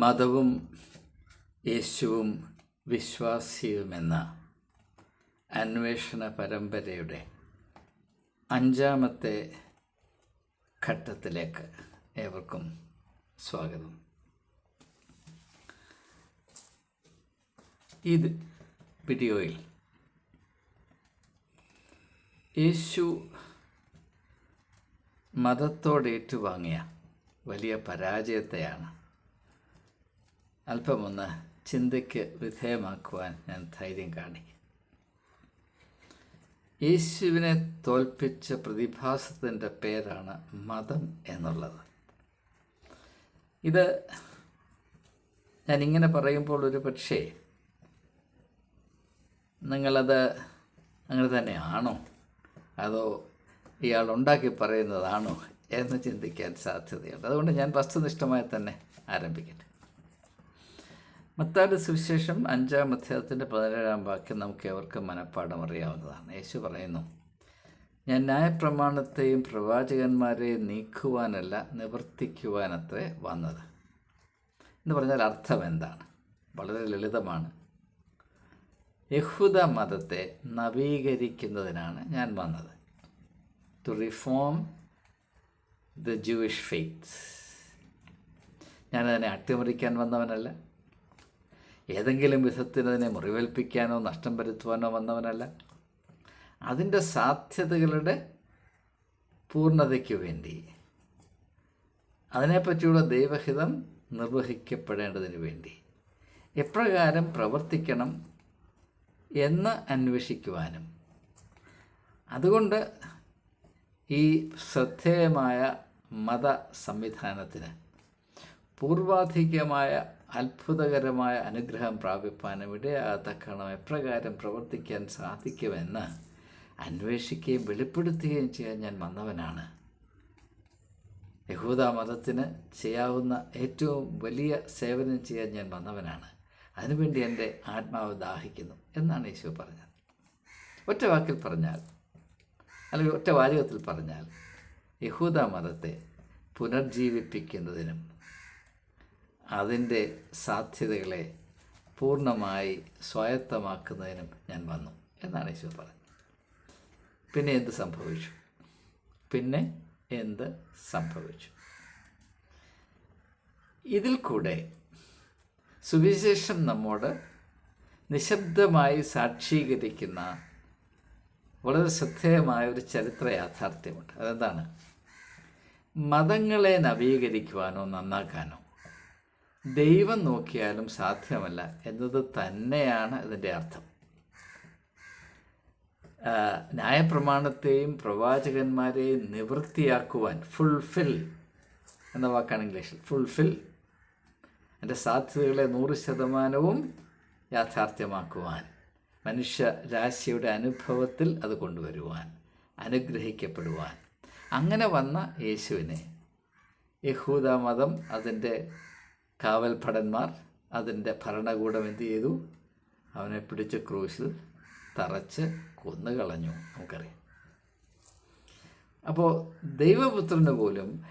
മതവും യേശുവും വിശ്വാസിയുമെന്ന അന്വേഷണ പരമ്പരയുടെ അഞ്ചാമത്തെ ഘട്ടത്തിലേക്ക് ഏവർക്കും സ്വാഗതം. ഇത് വീഡിയോയിൽ യേശു മതത്തോട് ഏറ്റുവാങ്ങിയ വലിയ പരാജയത്തെയാണ് അല്പമൊന്ന് ചിന്തയ്ക്ക് വിധേയമാക്കുവാൻ ഞാൻ ധൈര്യം കാണിക്കും യേശുവിനെ തോൽപ്പിച്ച പ്രതിഭാസത്തിന്റെ പേരാണ് മതം എന്നുള്ളത്. ഇത് ഞാനിങ്ങനെ പറയുമ്പോൾ ഒരു പക്ഷേ നിങ്ങളത് അങ്ങനെ തന്നെയാണോ? അതോ ഇയാൾ ഉണ്ടാക്കി പറയുന്നതാണോ എന്ന് ചിന്തിക്കാൻ സാധ്യതയുണ്ട്. അതുകൊണ്ട് ഞാൻ വസ്തുനിഷ്ഠമായി തന്നെ ആരംഭിക്കട്ടെ. മത്താട് സുവിശേഷം അഞ്ചാം അധ്യായത്തിന്റെ പതിനേഴാം വാക്യം നമുക്ക് ഏവർക്കും മനഃപ്പാടം അറിയാവുന്നതാണ്. യേശു പറയുന്നു ഞാൻ ന്യായപ്രമാണത്തെയും പ്രവാചകന്മാരെയും നീക്കുവാനല്ല നിവർത്തിക്കുവാനത്രേ വന്നത്. എന്ന് പറഞ്ഞാൽ അർത്ഥം എന്താണ്? വളരെ ലളിതമാണ്. യഹൂദ മതത്തെ നവീകരിക്കുന്നതിനാണ് ഞാൻ വന്നത്. To reform the Jewish faith ഞാനതിനെ അട്ടിമറിക്കാൻ വന്നവനല്ല ഏതെങ്കിലും വിധത്തിൽ അതിനെ മുറിവേൽപ്പിക്കാനോ നഷ്ടം വരുത്തുവാനോ വന്നവനല്ല. അതിന്റെ സാധ്യതകളുടെ പൂർണതയ്ക്ക് വേണ്ടി. അതിനെപ്പറ്റിയുള്ള ദൈവഹിതം നിർവഹിക്കപ്പെടേണ്ടതിന് വേണ്ടി. എപ്രകാരം പ്രവർത്തിക്കണം എന്ന് അന്വേഷിക്കുവാനും. അതുകൊണ്ട് ഈ ശ്രദ്ധേയമായ മത സംവിധാനത്തിന് പൂർവാധികമായ അത്ഭുതകരമായ അനുഗ്രഹം പ്രാപിപ്പാനും ഇടയാകത്തക്കണം എപ്രകാരം പ്രവർത്തിക്കാൻ സാധിക്കുമെന്ന് അന്വേഷിക്കുകയും വെളിപ്പെടുത്തുകയും ചെയ്യാൻ ഞാൻ വന്നവനാണ്. യഹൂദ മതത്തിന് ചെയ്യാവുന്ന ഏറ്റവും വലിയ സേവനം ചെയ്യാൻ ഞാൻ വന്നവനാണ്. അതിനുവേണ്ടി എന്റെ ആത്മാവ് ദാഹിക്കുന്നു എന്നാണ് യേശു പറഞ്ഞത്. ഒറ്റ വാക്കിൽ പറഞ്ഞാൽ അല്ലെങ്കിൽ ഒറ്റ വാചകത്തിൽ പറഞ്ഞാൽ യഹൂദ മതത്തെ പുനർജീവിപ്പിക്കുന്നതിനും അതിന്റെ സാധ്യതകളെ പൂർണമായി സ്വായത്തമാക്കുന്നതിനും ഞാൻ വന്നു എന്നാണ് യേശു പറഞ്ഞത്. പിന്നെ എന്ത് സംഭവിച്ചു? പിന്നെ എന്ത് സംഭവിച്ചു? ഇതിൽ കൂടെ സുവിശേഷം നമ്മോട് നിശബ്ദമായി സാക്ഷീകരിക്കുന്ന വളരെ ശ്രദ്ധേയമായ ഒരു ചരിത്ര യാഥാർത്ഥ്യമുണ്ട്. അതെന്താണ്? മതങ്ങളെ നവീകരിക്കുവാനോ നന്നാക്കാനോ. ദൈവം നോക്കിയാലും സാധ്യമല്ല എന്നത് തന്നെയാണ് ഇതിന്റെ അർത്ഥം. ന്യായപ്രമാണത്തെയും പ്രവാചകന്മാരെയും നിവൃത്തിയാക്കുവാൻ ഫുൾഫിൽ എന്ന വാക്കാണ് ഇംഗ്ലീഷിൽ ഫുൾഫിൽ എന്റെ സാധ്യതകളെ നൂറ് ശതമാനവും യാഥാർത്ഥ്യമാക്കുവാൻ മനുഷ്യരാശിയുടെ അനുഭവത്തിൽ അത് കൊണ്ടുവരുവാൻ അനുഗ്രഹിക്കപ്പെടുവാൻ. അങ്ങനെ വന്ന യേശുവിനെ യഹൂദ മതം അതിന്റെ കാവൽഭടന്മാർ അതിന്റെ ഭരണകൂടം എന്ത് ചെയ്തു? അവനെ പിടിച്ച് ക്രൂശിൽ തറച്ച് കൊന്നുകളഞ്ഞു. നമുക്കറിയാം. അപ്പോൾ ദൈവപുത്രന് പോലും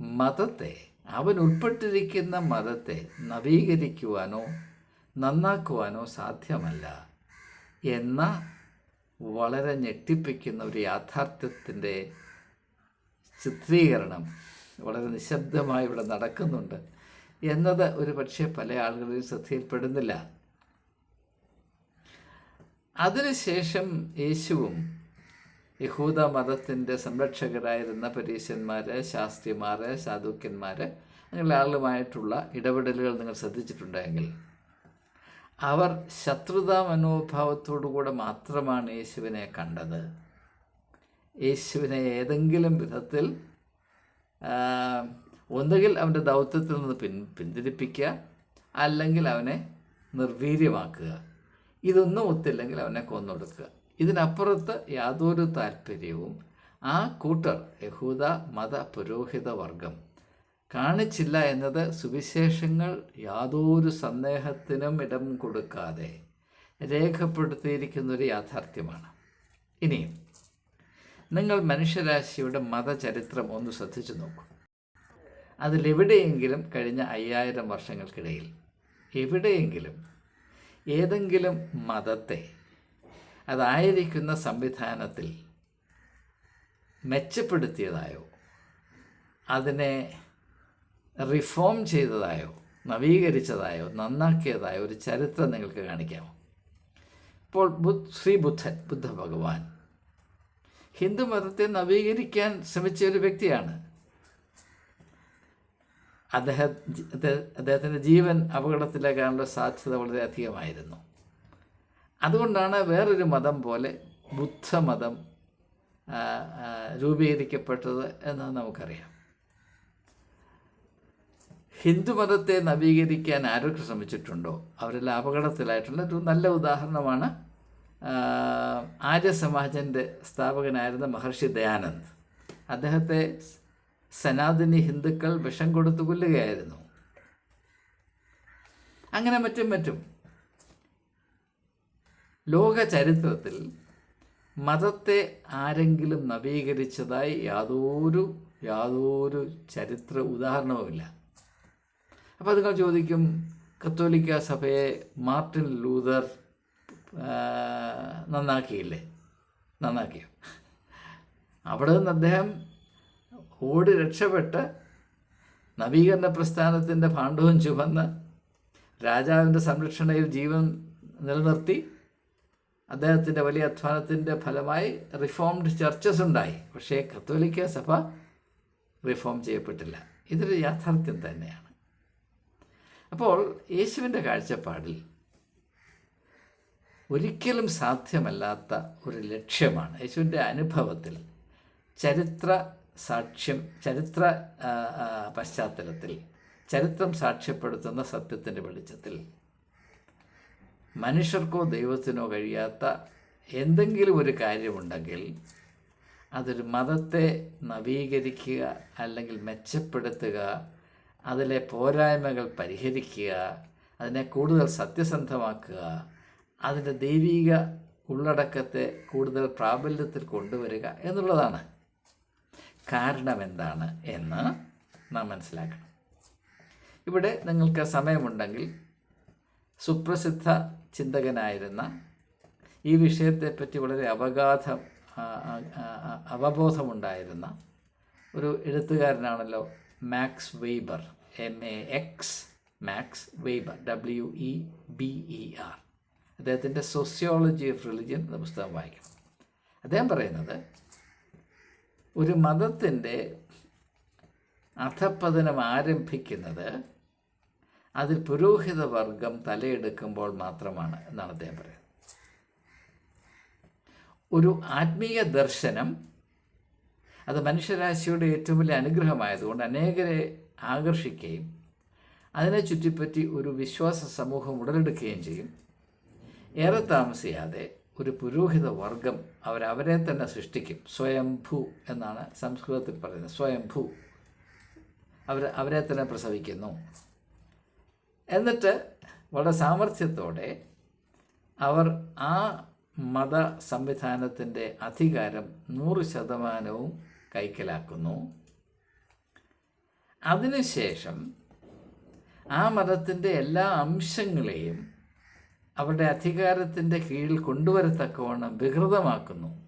മതത്തെ അവൻ ഉൾപ്പെട്ടിരിക്കുന്ന മതത്തെ നവീകരിക്കുവാനോ നന്നാക്കുവാനോ സാധ്യമല്ല എന്ന വളരെ ഞെട്ടിപ്പിക്കുന്ന ഒരു യാഥാർത്ഥ്യത്തിന്റെ ചിത്രീകരണം വളരെ നിശബ്ദമായി ഇവിടെ നടക്കുന്നുണ്ട്. എന്നത് ഒരു പക്ഷേ പല ആളുകളുടെയും ശ്രദ്ധയിൽപ്പെടുന്നില്ല. അതിനുശേഷം യേശുവും യഹൂദ മതത്തിന്റെ സംരക്ഷകരായിരുന്ന പരീശന്മാർ ശാസ്ത്രിമാർ സാധുക്യന്മാർ അങ്ങനെയുള്ള ആളുകളുമായിട്ടുള്ള ഇടപെടലുകൾ നിങ്ങൾ ശ്രദ്ധിച്ചിട്ടുണ്ടെങ്കിൽ അവർ ശത്രുതാ മനോഭാവത്തോടുകൂടെ മാത്രമാണ് യേശുവിനെ കണ്ടത്. യേശുവിനെ ഏതെങ്കിലും വിധത്തിൽ ഒന്നുകിൽ അവന്റെ ദൗത്യത്തിൽ നിന്ന് പിൻ പിന്തിരിപ്പിക്കുക അല്ലെങ്കിൽ അവനെ നിർവീര്യമാക്കുക. ഇതൊന്നും ഒത്തില്ലെങ്കിൽ അവനെ കൊന്നൊടുക്കുക. ഇതിനപ്പുറത്ത് യാതൊരു താല്പര്യവും ആ കൂട്ടർ യഹൂദ മത പുരോഹിത വർഗം കാണിച്ചില്ല എന്നത് സുവിശേഷങ്ങൾ യാതൊരു സന്ദേഹത്തിനും ഇടം കൊടുക്കാതെ രേഖപ്പെടുത്തിയിരിക്കുന്നൊരു യാഥാർത്ഥ്യമാണ്. ഇനിയും നിങ്ങൾ മനുഷ്യരാശിയുടെ മതചരിത്രം ഒന്ന് ശ്രദ്ധിച്ചു നോക്കൂ. അതിലെവിടെയെങ്കിലും കഴിഞ്ഞ അയ്യായിരം വർഷങ്ങൾക്കിടയിൽ എവിടെയെങ്കിലും ഏതെങ്കിലും മതത്തെ അതായിരിക്കുന്ന സംവിധാനത്തിൽ മെച്ചപ്പെടുത്തിയതായോ അതിനെ റിഫോം ചെയ്തതായോ നവീകരിച്ചതായോ നന്നാക്കിയതായോ ഒരു ചരിത്രം നിങ്ങൾക്ക് കാണിക്കാമോ ഇപ്പോൾ ശ്രീ ബുദ്ധൻ ബുദ്ധ ഭഗവാൻ ഹിന്ദു മതത്തെ നവീകരിക്കാൻ ശ്രമിച്ച ഒരു വ്യക്തിയാണ് അദ്ദേഹം അദ്ദേഹത്തിന്റെ ജീവൻ അപകടത്തിലേക്കാനുള്ള സാധ്യത വളരെ അധികമായിരുന്നു. അതുകൊണ്ടാണ് വേറൊരു മതം പോലെ ബുദ്ധമതം രൂപീകരിക്കപ്പെട്ടത് എന്ന് നമുക്കറിയാം. ഹിന്ദുമതത്തെ നവീകരിക്കാൻ ആരൊക്കെ ശ്രമിച്ചിട്ടുണ്ടോ? അവരെല്ലാം അപകടത്തിലായിട്ടുള്ള ഒരു നല്ല ഉദാഹരണമാണ് ആര്യസമാജന്റെ സ്ഥാപകനായിരുന്ന മഹർഷി ദയാനന്ദ്. അദ്ദേഹത്തെ സനാതനി ഹിന്ദുക്കൾ വിഷം കൊടുത്തു കൊല്ലുകയായിരുന്നു. അങ്ങനെ മറ്റും മറ്റും. ലോക ചരിത്രത്തിൽ മതത്തെ ആരെങ്കിലും നവീകരിച്ചതായി യാതൊരു യാതൊരു ചരിത്ര ഉദാഹരണവുമില്ല. അപ്പോൾ നിങ്ങൾ ചോദിക്കും കത്തോലിക്ക സഭയെ മാർട്ടിൻ ലൂതർ നന്നാക്കിയില്ലേ? നന്നാക്കിയോ? അവിടെ നിന്ന് അദ്ദേഹം ഓടി രക്ഷപ്പെട്ട് നവീകരണ പ്രസ്ഥാനത്തിന്റെ ഭാണ്ഡവും ചുമന്ന് രാജാവിന്റെ സംരക്ഷണയിൽ ജീവൻ നിലനിർത്തി അദ്ദേഹത്തിന്റെ വലിയ അധ്വാനത്തിന്റെ ഫലമായി റിഫോംഡ് ചർച്ചസ് ഉണ്ടായി. പക്ഷേ കത്തോലിക്ക സഭ റിഫോം ചെയ്യപ്പെട്ടില്ല. ഇതൊരു യാഥാർത്ഥ്യം തന്നെയാണ്. അപ്പോൾ യേശുവിന്റെ കാഴ്ചപ്പാടിൽ ഒരിക്കലും സാധ്യമല്ലാത്ത ഒരു ലക്ഷ്യമാണ്. യേശുവിന്റെ അനുഭവത്തിൽ ചരിത്ര സാക്ഷ്യം ചരിത്ര പശ്ചാത്തലത്തിൽ ചരിത്രം സാക്ഷ്യപ്പെടുത്തുന്ന സത്യത്തിന്റെ വെളിച്ചത്തിൽ. മനുഷ്യർക്കോ ദൈവത്തിനോ കഴിയാത്ത എന്തെങ്കിലും ഒരു കാര്യമുണ്ടെങ്കിൽ അതൊരു മതത്തെ നവീകരിക്കുക അല്ലെങ്കിൽ മെച്ചപ്പെടുത്തുക അതിലെ പോരായ്മകൾ പരിഹരിക്കുക അതിനെ കൂടുതൽ സത്യസന്ധമാക്കുക അതിന്റെ ദൈവിക ഉള്ളടക്കത്തെ കൂടുതൽ പ്രാബല്യത്തിൽ കൊണ്ടുവരിക എന്നുള്ളതാണ്. കാരണം എന്താണ് എന്ന് നാം മനസ്സിലാക്കണം. ഇവിടെ നിങ്ങൾക്ക് സമയമുണ്ടെങ്കിൽ സുപ്രസിദ്ധ ചിന്തകനായിരുന്ന ഈ വിഷയത്തെപ്പറ്റി വളരെ അവഗാധം അവബോധമുണ്ടായിരുന്ന ഒരു എഴുത്തുകാരനാണല്ലോ Max Weber M A X Max Weber W E B E R അദ്ദേഹത്തിന്റെ സോസിയോളജി ഓഫ് റിലിജിയൻ എന്ന പുസ്തകം വായിക്കണം. അദ്ദേഹം പറയുന്നത് ഒരു മതത്തിന്റെ അധപ്പതനം ആരംഭിക്കുന്നത് അതിൽ പുരോഹിത വർഗം തലയെടുക്കുമ്പോൾ മാത്രമാണ് എന്നാണ് അദ്ദേഹം പറയുന്നത്. ഒരു ആത്മീയ ദർശനം അത് മനുഷ്യരാശിയുടെ ഏറ്റവും വലിയ അനുഗ്രഹമായതുകൊണ്ട് അനേകരെ ആകർഷിക്കുകയും അതിനെ ചുറ്റിപ്പറ്റി ഒരു വിശ്വാസ സമൂഹം ഉടലെടുക്കുകയും ചെയ്യും. ഏറെ താമസിയാതെ ഒരു പുരോഹിത വർഗം അവരവരെ തന്നെ സൃഷ്ടിക്കും. സ്വയംഭൂ എന്നാണ് സംസ്കൃതത്തിൽ പറയുന്നത്. സ്വയംഭൂ. അവർ അവരെ തന്നെ പ്രസവിക്കുന്നു. എന്നിട്ട് വളരെ സാമർഥ്യത്തോടെ അവർ ആ മത സംവിധാനത്തിന്റെ അധികാരം നൂറ് ശതമാനവും കൈക്കലാക്കുന്നു. അതിനുശേഷം ആ മതത്തിന്റെ എല്ലാ അംശങ്ങളെയും അവരുടെ അധികാരത്തിന്റെ കീഴിൽ കൊണ്ടുവരത്തക്കവണ്ണം വികൃതമാക്കുന്നു.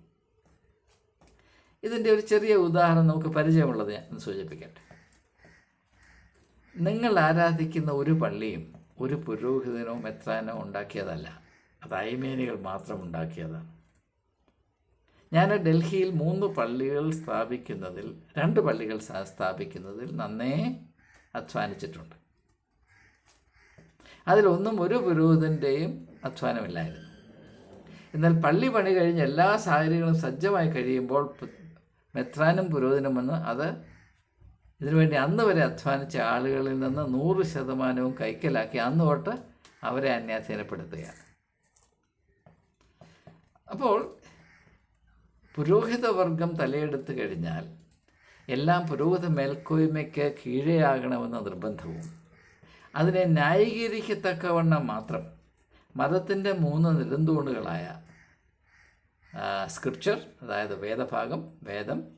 ഇതിന്റെ ഒരു ചെറിയ ഉദാഹരണം നമുക്ക് പരിചയമുള്ളത് ഞാൻ സൂചിപ്പിക്കട്ടെ. നിങ്ങൾ ആരാധിക്കുന്ന ഒരു പള്ളിയും ഒരു പുരോഹിതനോ മെത്രാനോ ഉണ്ടാക്കിയതല്ല. അത് അയ്മേനികൾ മാത്രം ഉണ്ടാക്കിയതാണ്. ഞാൻ ഡൽഹിയിൽ മൂന്ന് പള്ളികൾ സ്ഥാപിക്കുന്നതിൽ രണ്ട് പള്ളികൾ സ്ഥാ- സ്ഥാപിക്കുന്നതിൽ നന്നേ അധ്വാനിച്ചിട്ടുണ്ട്. അതിലൊന്നും ഒരു പുരോഹിതന്റെയും അധ്വാനമില്ലായിരുന്നു. എന്നാൽ പള്ളി പണി കഴിഞ്ഞ് എല്ലാ സാഹചര്യങ്ങളും സജ്ജമായി കഴിയുമ്പോൾ മെത്രാനും പുരോഹിതനും വന്ന് അത് ഇതിനുവേണ്ടി അന്ന് വരെ അധ്വാനിച്ച ആളുകളിൽ നിന്ന് നൂറ് ശതമാനവും കൈക്കലാക്കി അന്ന് തൊട്ട് അവരെ അന്യാസീനപ്പെടുത്തുകയാണ് അപ്പോൾ പുരോഹിതവർഗം തലയെടുത്തു കഴിഞ്ഞാൽ എല്ലാം പുരോഹിത മേൽക്കോയ്മയ്ക്ക് കീഴെയാകണമെന്ന നിർബന്ധവും അതിനെ ന്യായീകരിക്കത്തക്കവണ്ണം മാത്രം. മതത്തിന്റെ മൂന്ന് നെടുന്തൂണുകളായ സ്ക്രിപ്ചർ അതായത് വേദഭാഗം വേദം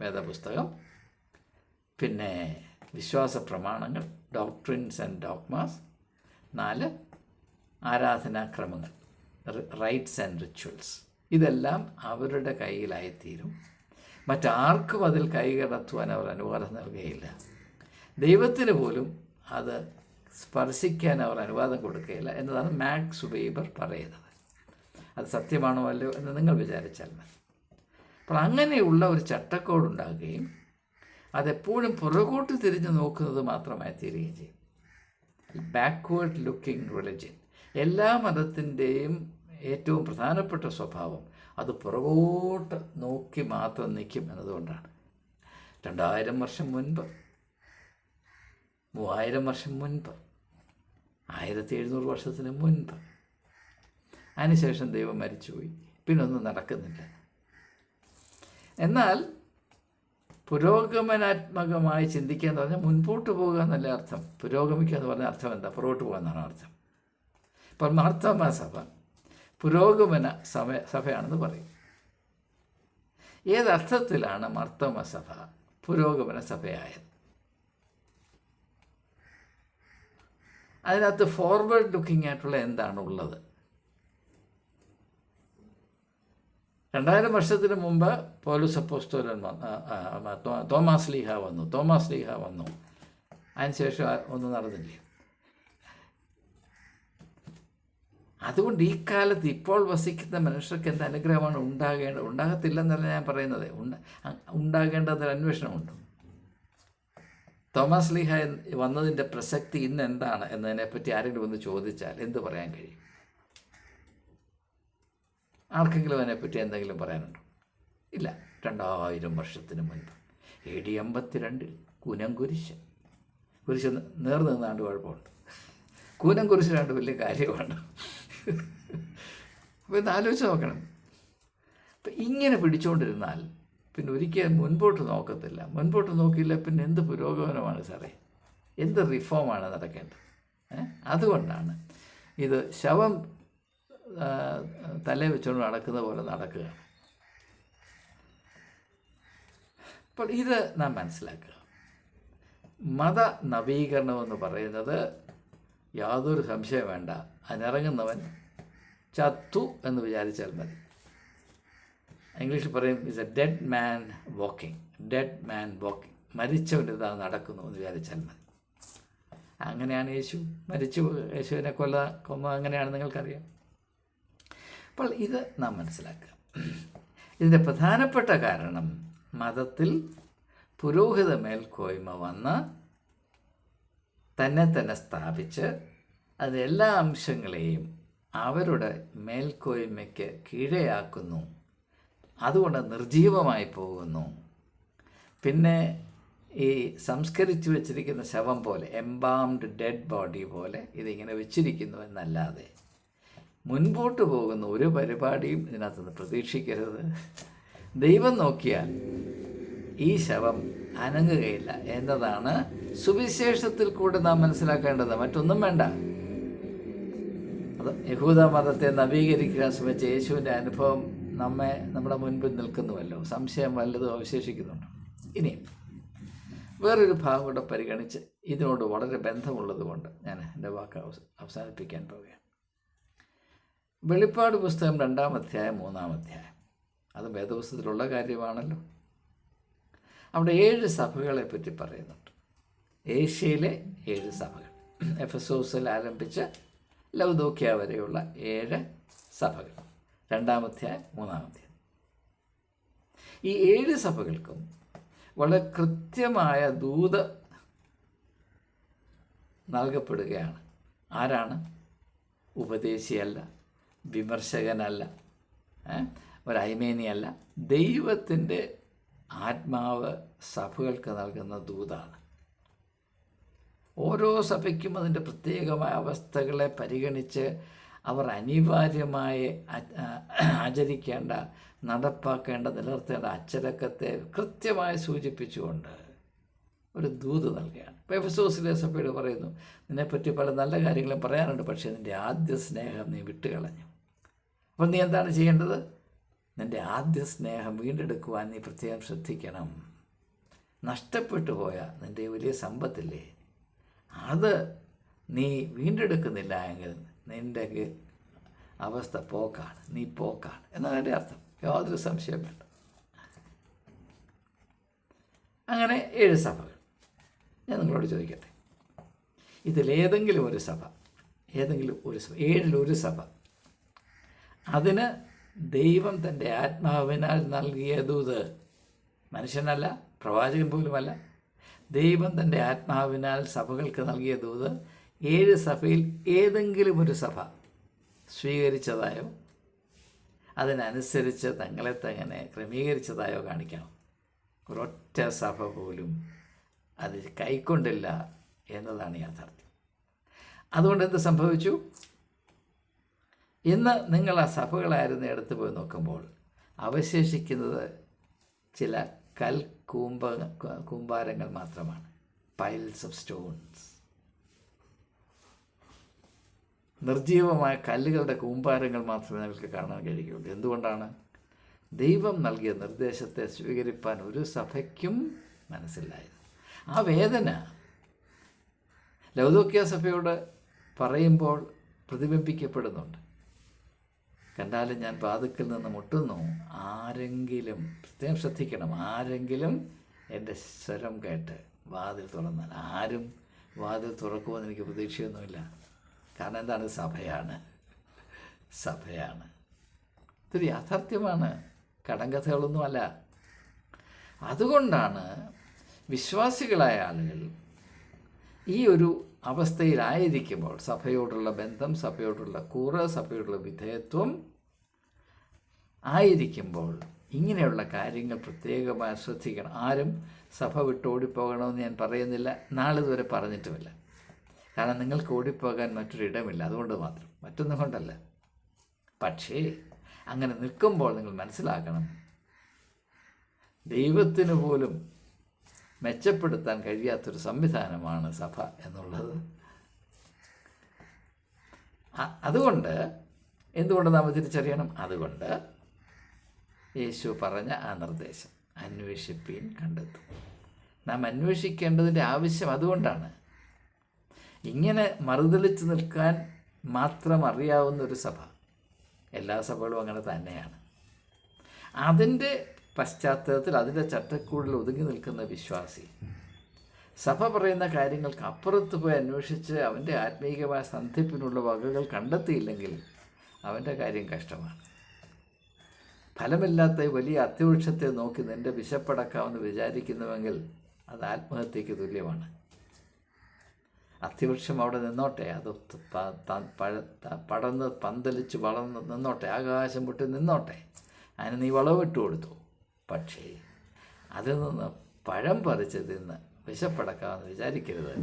വേദപുസ്തകം പിന്നെ വിശ്വാസ പ്രമാണങ്ങൾ ഡോക്ട്രിൻസ് ആൻഡ് ഡോക്മാസ് നാല് ആരാധനാക്രമങ്ങൾ റൈറ്റ്സ് ആൻഡ് റിച്വൽസ് ഇതെല്ലാം അവരുടെ കയ്യിലായിത്തീരും. മറ്റാർക്കും അതിൽ കൈകടത്തുവാൻ അവർ അനുവാദം നൽകുകയില്ല. ദൈവത്തിന് പോലും അത് സ്പർശിക്കാൻ അവർ അനുവാദം കൊടുക്കുകയില്ല എന്നതാണ് മാക്സ് വെയ്ബർ പറയുന്നത്. അത് സത്യമാണോ അല്ലയോ എന്ന് നിങ്ങൾ വിചാരിച്ചാൽ മതി. അപ്പോൾ അങ്ങനെയുള്ള ഒരു ചട്ടക്കോടുണ്ടാകുകയും അതെപ്പോഴും പുറകോട്ട് തിരിഞ്ഞു നോക്കുന്നത് മാത്രമായി തീരുകയും ചെയ്യും. ബാക്ക്വേർഡ് ലുക്കിംഗ് റിലിജ്യൻ എല്ലാ മതത്തിന്റെയും ഏറ്റവും പ്രധാനപ്പെട്ട സ്വഭാവം അത് പുറകോട്ട് നോക്കി മാത്രം നിൽക്കും എന്നതുകൊണ്ടാണ്. രണ്ടായിരം വർഷം മുൻപ് മൂവായിരം വർഷം മുൻപ് ആയിരത്തി എഴുന്നൂറ് വർഷത്തിന് മുൻപ്. അതിനുശേഷം ദൈവം മരിച്ചുപോയി. പിന്നൊന്നും നടക്കുന്നില്ല. എന്നാൽ പുരോഗമനാത്മകമായി ചിന്തിക്കുക എന്ന് പറഞ്ഞാൽ മുൻപോട്ട് പോകുക എന്നല്ല അർത്ഥം. പുരോഗമിക്കുക എന്ന് പറഞ്ഞാൽ അർത്ഥം എന്താ? പുറകോട്ട് പോകുക എന്നാണ് അർത്ഥം. ഇപ്പോൾ മാർത്തോമ സഭ. പുരോഗമന സഭ സഭയാണെന്ന് പറയും. ഏതർത്ഥത്തിലാണ് മർത്തമസഭ പുരോഗമന സഭയായത്? അതിനകത്ത് ഫോർവേഡ് ലുക്കിംഗ് ആയിട്ടുള്ള എന്താണ് ഉള്ളത്? രണ്ടായിരം വർഷത്തിന് മുമ്പ് പോലീസ് അപ്പോസ്തോലൻ വന്ന് തോമാസ് ലീഹ വന്നു. തോമാസ് ലീഹ വന്നു. അതിനുശേഷം ഒന്നും നടന്നില്ല. അതുകൊണ്ട് ഈ കാലത്ത് ഇപ്പോൾ വസിക്കുന്ന മനുഷ്യർക്ക് എന്ത് അനുഗ്രഹമാണ് ഉണ്ടാകേണ്ടത് ഉണ്ടാകത്തില്ലെന്നല്ല ഞാൻ പറയുന്നത്. ഉണ്ടാകേണ്ടതൊരു അന്വേഷണമുണ്ട്. തോമസ് ലീഹ വന്നതിന്റെ പ്രസക്തി ഇന്ന് എന്താണ് എന്നതിനെപ്പറ്റി ആരെങ്കിലും ഒന്ന് ചോദിച്ചാൽ എന്ത് പറയാൻ കഴിയും? ആർക്കെങ്കിലും അതിനെപ്പറ്റി എന്തെങ്കിലും പറയാനുണ്ടോ? ഇല്ല. രണ്ടായിരം വർഷത്തിന് മുൻപ്. എ ഡി എൺപത്തിരണ്ടിൽ കൂനം കുരിശ് കുരിശ് നേർന്ന് നിന്നാണ്ട് കുഴപ്പമുണ്ട്. കൂനം കുരിശിലാണ്ട് വലിയ കാര്യമാണ്. അപ്പോൾ ഇത് ആലോചിച്ച് നോക്കണം. അപ്പം ഇങ്ങനെ പിടിച്ചുകൊണ്ടിരുന്നാൽ പിന്നെ ഒരിക്കലും മുൻപോട്ട് നോക്കത്തില്ല. മുൻപോട്ട് നോക്കിയില്ല പിന്നെ എന്ത് പുരോഗമനമാണ് സാറേ? എന്ത് റിഫോമാണ് നടക്കേണ്ടത്? അതുകൊണ്ടാണ് ഇത് ശവം തലേ വെച്ചുകൊണ്ട് നടക്കുന്ന പോലെ നടക്കുക. അപ്പോൾ ഇത് നാം മനസ്സിലാക്കുക. മത നവീകരണം എന്ന് പറയുന്നത് യാതൊരു സംശയം വേണ്ട. അതിനിറങ്ങുന്നവൻ ചത്തു എന്ന് വിചാരിച്ചാൽ മതി. ഇംഗ്ലീഷിൽ പറയും is a dead man walking dead man walking മരിച്ചവന്റെ ഇതാ നടക്കുന്നു എന്ന് വിചാരിച്ചാൽ മതി. അങ്ങനെയാണ് യേശു. മരിച്ചു യേശുവിനെ കൊല്ല കൊമ്മ അങ്ങനെയാണ് നിങ്ങൾക്കറിയാം? അപ്പോൾ ഇത് നാം മനസ്സിലാക്കുക. ഇതിന്റെ പ്രധാനപ്പെട്ട കാരണം മതത്തിൽ പുരോഹിത മേൽക്കോയ്മ വന്ന് തന്നെ തന്നെ സ്ഥാപിച്ച് അതിന്റെ എല്ലാ അംശങ്ങളെയും അവരുടെ മേൽക്കോയ്മയ്ക്ക് കീഴയാക്കുന്നു. അതുകൊണ്ട് നിർജീവമായി പോകുന്നു. പിന്നെ ഈ സംസ്കരിച്ചു വെച്ചിരിക്കുന്ന ശവം പോലെ എംബാംഡ് ഡെഡ് ബോഡി പോലെ ഇതിങ്ങനെ വെച്ചിരിക്കുന്നു എന്നല്ലാതെ മുൻപോട്ട് പോകുന്ന ഒരു പരിപാടിയും ഇതിനകത്ത് നിന്ന് പ്രതീക്ഷിക്കരുത്. ദൈവം നോക്കിയാൽ ഈ ശവം അനങ്ങുകയില്ല എന്നതാണ് സുവിശേഷത്തിൽ കൂടെ നാം മനസ്സിലാക്കേണ്ടത്. മറ്റൊന്നും വേണ്ട. അത് യഹൂദ മതത്തെ നവീകരിക്കാൻ ശ്രമിച്ച യേശുവിന്റെ അനുഭവം നമ്മെ നമ്മുടെ മുൻപിൽ നിൽക്കുന്നുവല്ലോ. സംശയം വല്ലതും അവശേഷിക്കുന്നുണ്ട്? ഇനി വേറൊരു ഭാഗം കൂടെ പരിഗണിച്ച് ഇതിനോട് വളരെ ബന്ധമുള്ളതുകൊണ്ട് ഞാൻ എന്റെ വാക്ക് അവസാനിപ്പിക്കാൻ പോവുകയാണ്. വെളിപ്പാട് പുസ്തകം രണ്ടാം അധ്യായം മൂന്നാം അധ്യായം. അത് വേദപുസ്തകത്തിലുള്ള കാര്യമാണല്ലോ. അവിടെ ഏഴ് സഭകളെ പറ്റി പറയുന്നുണ്ട്. ഏഷ്യയിലെ ഏഴ് സഭകൾ. എഫ് എസ് ഓസിൽ ആരംഭിച്ച് ലൗദോക്യ വരെയുള്ള ഏഴ് സഭകൾ. രണ്ടാമധ്യായം മൂന്നാമധ്യായം. ഈ ഏഴ് സഭകൾക്കും വളരെ കൃത്യമായ ദൂത നൽകപ്പെടുകയാണ്. ആരാണ്? ഉപദേശിയല്ല വിമർശകനല്ല ഒരു ദൈവത്തിന്റെ ആത്മാവ് സഭകൾക്ക് നൽകുന്ന ദൂതാണ്. ഓരോ സഭയ്ക്കും അതിന്റെ പ്രത്യേകമായ അവസ്ഥകളെ പരിഗണിച്ച് അവർ അനിവാര്യമായി ആചരിക്കേണ്ട നടപ്പാക്കേണ്ട നിലനിർത്തേണ്ട അച്ചടക്കത്തെ കൃത്യമായി സൂചിപ്പിച്ചുകൊണ്ട് ഒരു ദൂത് നൽകുകയാണ്. ഇപ്പോൾ എഫസോസിലെ സഭയോട് പറയുന്നു നിന്നെപ്പറ്റി പല നല്ല കാര്യങ്ങളും പറയാനുണ്ട് പക്ഷേ നിന്റെ ആദ്യ സ്നേഹം നീ വിട്ടുകളഞ്ഞു. അപ്പോൾ നീ എന്താണ് ചെയ്യേണ്ടത്? നിന്റെ ആദ്യ സ്നേഹം വീണ്ടെടുക്കുവാൻ നീ പ്രത്യേകം ശ്രദ്ധിക്കണം. നഷ്ടപ്പെട്ടു പോയ നിന്റെ വലിയ സമ്പത്തില്ലേ? അത് നീ വീണ്ടെടുക്കുന്നില്ല എങ്കിൽ നിന്റെ അവസ്ഥ പോക്കാണ്. നീ പോക്കാണ്. എന്നാണ് എന്റെ അർത്ഥം. യാതൊരു സംശയം വേണ്ട അങ്ങനെ ഏഴ് സഭകൾ. ഞാൻ നിങ്ങളോട് ചോദിക്കട്ടെ. ഇതിലേതെങ്കിലും ഒരു സഭ ഏതെങ്കിലും ഒരു സഭ ഏഴിലൊരു സഭ അതിന് ദൈവം തന്റെ ആത്മാവിനാൽ നൽകിയ ദൂത് മനുഷ്യനല്ല പ്രവാചകൻ പോലുമല്ല. ദൈവം തന്റെ ആത്മാവിനാൽ സഭകൾക്ക് നൽകിയ ദൂത് ഏഴ് സഭയിൽ ഏതെങ്കിലും ഒരു സഭ സ്വീകരിച്ചതായോ? അതിനനുസരിച്ച് തങ്ങളെ തങ്ങനെ ക്രമീകരിച്ചതായോ കാണിക്കണം. ഒരൊറ്റ സഭ പോലും അത് കൈക്കൊണ്ടില്ല എന്നതാണ് യാഥാർത്ഥ്യം. അതുകൊണ്ട് എന്ത് സംഭവിച്ചു? ഇന്ന് നിങ്ങൾ ആ സഭകളായിരുന്ന എടുത്തു പോയി നോക്കുമ്പോൾ അവശേഷിക്കുന്നത് ചില കൽ കൂമ്പ കൂമ്പാരങ്ങൾ മാത്രമാണ്. പൈൽസ് ഓഫ് സ്റ്റോൺസ് നിർജീവമായ കല്ലുകളുടെ കൂമ്പാരങ്ങൾ മാത്രമേ നമുക്ക് കാണാൻ കഴിയുകയുള്ളൂ. എന്തുകൊണ്ടാണ്? ദൈവം നൽകിയ നിർദ്ദേശത്തെ സ്വീകരിപ്പാൻ ഒരു സഭയ്ക്കും മനസ്സിലായിരുന്നു ആ വേദന ലൗദോക്യ സഭയോട് പറയുമ്പോൾ പ്രതിബിംബിക്കപ്പെടുന്നുണ്ട്. കണ്ടാലും ഞാൻ പാതുക്കിൽ നിന്ന് മുട്ടുന്നു. ആരെങ്കിലും പ്രത്യേകം ശ്രദ്ധിക്കണം. ആരെങ്കിലും എന്റെ സ്വരം കേട്ട് വാതിൽ തുറന്നാൽ. ആരും വാതിൽ തുറക്കുമെന്ന് എനിക്ക് പ്രതീക്ഷയൊന്നുമില്ല. കാരണം എന്താണ്? സഭയാണ്. സഭയാണ്. ഇതൊരു യാഥാർത്ഥ്യമാണ്. കടങ്കഥകളൊന്നുമല്ല. അതുകൊണ്ടാണ് വിശ്വാസികളായ ആളുകൾ ഈ ഒരു അവസ്ഥയിലായിരിക്കുമ്പോൾ സഭയോടുള്ള ബന്ധം സഭയോടുള്ള കൂറ് സഭയോടുള്ള വിധേയത്വം ആയിരിക്കുമ്പോൾ ഇങ്ങനെയുള്ള കാര്യങ്ങൾ പ്രത്യേകമായി ശ്രദ്ധിക്കണം. ആരും സഭ വിട്ട് ഓടിപ്പോകണമെന്ന് ഞാൻ പറയുന്നില്ല. നാളിതുവരെ പറഞ്ഞിട്ടുമില്ല. കാരണം നിങ്ങൾക്ക് ഓടിപ്പോകാൻ മറ്റൊരിടമില്ല. അതുകൊണ്ട് മാത്രം. മറ്റൊന്നും കൊണ്ടല്ല. പക്ഷേ അങ്ങനെ നിൽക്കുമ്പോൾ നിങ്ങൾ മനസ്സിലാക്കണം ദൈവത്തിന് പോലും മെച്ചപ്പെടുത്താൻ കഴിയാത്തൊരു സംവിധാനമാണ് സഭ എന്നുള്ളത്. അതുകൊണ്ട് എന്തുകൊണ്ട് നാം തിരിച്ചറിയണം? അതുകൊണ്ട് യേശു പറഞ്ഞ ആ നിർദ്ദേശം അന്വേഷിപ്പീൻ കണ്ടെത്തും. നാം അന്വേഷിക്കേണ്ടതിന്റെ ആവശ്യം അതുകൊണ്ടാണ്. ഇങ്ങനെ മറുതളിച്ച് നിൽക്കാൻ മാത്രം അറിയാവുന്ന ഒരു സഭ എല്ലാ സഭകളും അങ്ങനെ തന്നെയാണ്. അതിന്റെ പശ്ചാത്തലത്തിൽ അതിന്റെ ചട്ടക്കൂടിൽ ഒതുങ്ങി നിൽക്കുന്ന വിശ്വാസി സഭ പറയുന്ന കാര്യങ്ങൾക്ക് അപ്പുറത്ത് പോയി അന്വേഷിച്ച് അവന്റെ ആത്മീയമായ സന്ധിപ്പിനുള്ള വകകൾ കണ്ടെത്തിയില്ലെങ്കിൽ അവന്റെ കാര്യം കഷ്ടമാണ്. ഫലമില്ലാത്ത വലിയ അത്യവൃക്ഷത്തെ നോക്കി നിന്റെ വിശപ്പടക്കാമെന്ന് വിചാരിക്കുന്നുവെങ്കിൽ അത് ആത്മഹത്യക്ക് തുല്യമാണ്. അത്യവൃക്ഷം അവിടെ നിന്നോട്ടെ അത് പടർന്ന് പന്തലിച്ച് വളർന്ന് നിന്നോട്ടെ ആകാശം പൊട്ടി നിന്നോട്ടെ അതിന് നീ വളവിട്ട് കൊടുത്തു. പക്ഷേ അതിൽ നിന്ന് പഴം പറിച്ച് തിന്ന് വിശപ്പടക്കാമെന്ന് വിചാരിക്കരുത്.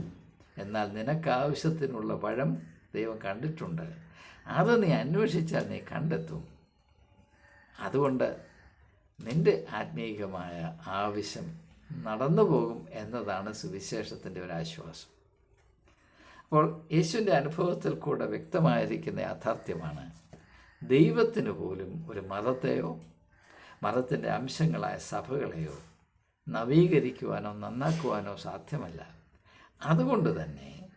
എന്നാൽ നിനക്ക് ആവശ്യത്തിനുള്ള പഴം ദൈവം കണ്ടിട്ടുണ്ട്. അത് നീ അന്വേഷിച്ചാൽ നീ കണ്ടെത്തും. അതുകൊണ്ട് നിന്റെ ആത്മീയമായ ആവശ്യം നടന്നു പോകും എന്നതാണ് സുവിശേഷത്തിന്റെ ഒരു ആശ്വാസം. അപ്പോൾ യേശുവിന്റെ അനുഭവത്തിൽ കൂടെ വ്യക്തമായിരിക്കുന്ന യാഥാർത്ഥ്യമാണ് ദൈവത്തിന് പോലും ഒരു മതത്തെയോ മതത്തിന്റെ അംശങ്ങളായ സഭകളെയോ നവീകരിക്കുവാനോ നന്നാക്കുവാനോ സാധ്യമല്ല. അതുകൊണ്ട് തന്നെ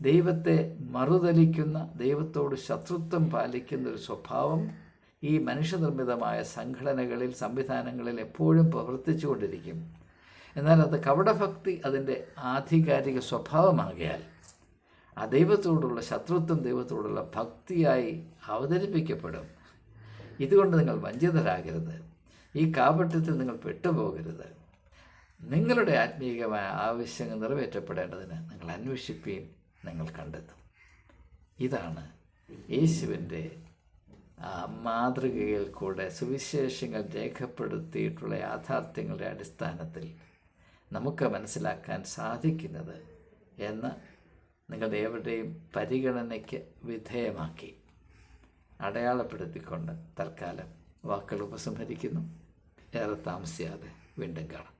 ദൈവത്തെ മറുതലിക്കുന്ന ദൈവത്തോട് ശത്രുത്വം പാലിക്കുന്ന ഒരു സ്വഭാവം ഈ മനുഷ്യനിർമ്മിതമായ സംഘടനകളിൽ സംവിധാനങ്ങളിൽ എപ്പോഴും പ്രവർത്തിച്ചുകൊണ്ടിരിക്കും. എന്നാൽ അത് കപടഭക്തി അതിന്റെ ആധികാരിക സ്വഭാവമാകിയാൽ ആ ദൈവത്തോടുള്ള ശത്രുത്വം ദൈവത്തോടുള്ള ഭക്തിയായി അവതരിപ്പിക്കപ്പെടും. ഇതുകൊണ്ട് നിങ്ങൾ വഞ്ചിതരാകരുത്. ഈ കാപട്യത്തിൽ നിങ്ങൾ പെട്ടുപോകരുത്. നിങ്ങളുടെ ആത്മീയമായ ആവശ്യങ്ങൾ നിറവേറ്റപ്പെടേണ്ടതിന് നിങ്ങൾ അന്വേഷിപ്പീൻ നിങ്ങൾ കണ്ടെത്തും. ഇതാണ് യേശുവിന്റെ മാതൃകയിൽ കൂടെ സുവിശേഷങ്ങൾ രേഖപ്പെടുത്തിയിട്ടുള്ള യാഥാർത്ഥ്യങ്ങളുടെ അടിസ്ഥാനത്തിൽ നമുക്ക് മനസ്സിലാക്കാൻ സാധിക്കുന്നത് എന്ന് നിങ്ങളുടെ ഏവരുടെയും പരിഗണനയ്ക്ക് വിധേയമാക്കി. അടയാളപ്പെടുത്തിക്കൊണ്ട് തൽക്കാലം വാക്കുകൾ ഉപസംഹരിക്കുന്നു. ഏറെ താമസിയാതെ വീണ്ടും കാണാം.